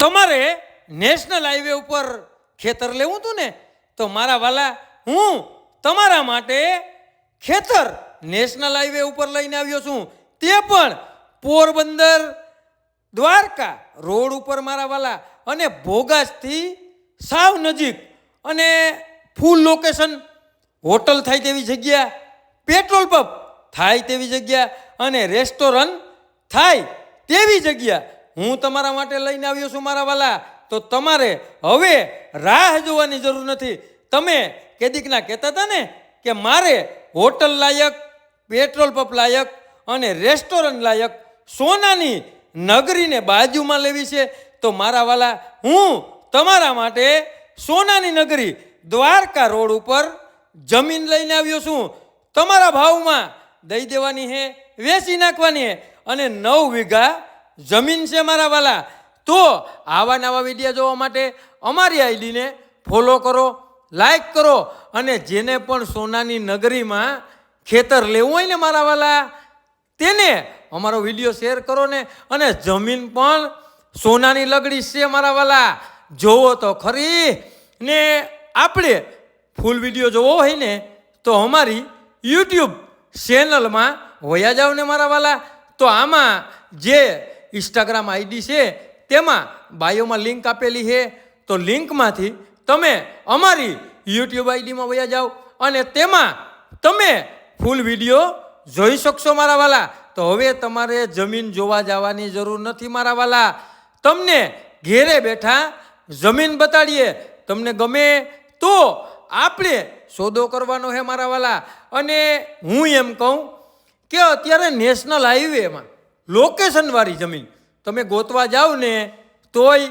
તમારે national highway ઉપર ખેતર લેવું હતું ને, તો મારા વાલા, હું તમારા માટે ખેતર નેશનલ હાઈવે ઉપર લઈને આવ્યો છું. તે પણ પોરબંદર, દ્વારકા રોડ ઉપર મારા વાલા અને ભોગાસથી સાવ નજીક અને ફૂલ લોકેશન હોટલ થાય તેવી જગ્યા પેટ્રોલ પંપ થાય તેવી જગ્યા અને રેસ્ટોરન્ટ થાય તેવી જગ્યા હું તમારા માટે લઈને આવ્યો છું, મારા વાલા. તો તમારે હવે રાહ જોવાની જરૂર નથી. તમે કેદીકના કહેતા હતા ને કે મારે હોટલ લાયક, પેટ્રોલ પંપ લાયક અને રેસ્ટોરન્ટ લાયક સોનાની નગરીને બાજુમાં લેવી છે. તો મારા વાલા, હું તમારા માટે સોનાની નગરી દ્વારકા રોડ ઉપર જમીન લઈને આવ્યો છું. તમારા ભાવમાં દઈ દેવાની હે, વેચી નાખવાની હે અને નવ વીઘા જમીન છે મારા વાલા. તો આવા નવા વીડિયો જોવા માટે અમારી આઈડીને ફોલો કરો, લાઈક કરો અને જેને પણ સોનાની નગરીમાં ખેતર લેવું હોય ને મારા વાલા, તેને અમારો વીડિયો શેર કરો ને અને જમીન પણ સોનાની લગડી છે મારા વાલા. જોવો તો ખરી. ને આપણે ફૂલ વીડિયો જોવો હોય ને તો અમારી યુટ્યુબ ચેનલમાં વયા જાવ ને મારા વાલા. તો આમાં જે ઇન્સ્ટાગ્રામ આઈડી છે, તેમાં બાયોમાં લિંક આપેલી છે. તો લિંકમાંથી તમે અમારી યુટ્યુબ આઈડીમાં વયા જાઓ અને તેમાં તમે ફૂલ વીડિયો જોઈ શકશો મારા વાલા. તો હવે તમારે જમીન જોવા જવાની જરૂર નથી મારા વાલા. તમને ઘેરે બેઠા જમીન બતાડીએ. તમને ગમે તો આપણે સોદો કરવાનો છે મારા વાલા. અને હું એમ કહું કે અત્યારે નેશનલ હાઈવેમાં લોકેશનવાળી જમીન. તમે ગોતવા જાઓ ને તોય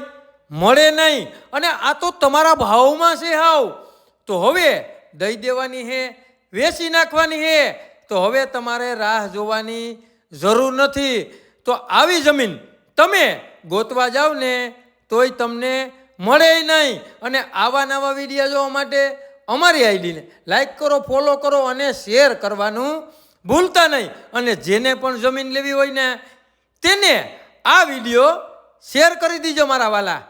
મળે નહીં. અને આ તો તમારા ભાવમાં છે હાવ. તો હવે દઈ દેવાની હે, વેચી નાખવાની હે. તો હવે તમારે રાહ જોવાની જરૂર નથી. તો આવી જમીન તમે ગોતવા જાઓ ને તોય તમને મળે નહીં. અને આવા નવા વીડિયો જોવા માટે અમારી આઈડીને લાઈક કરો ફોલો કરો અને શેર કરવાનું ભૂલતા નહીં. અને જેને પણ જમીન લેવી હોય ને, તેને આ વીડિયો શેર કરી દીજો મારા વાલા.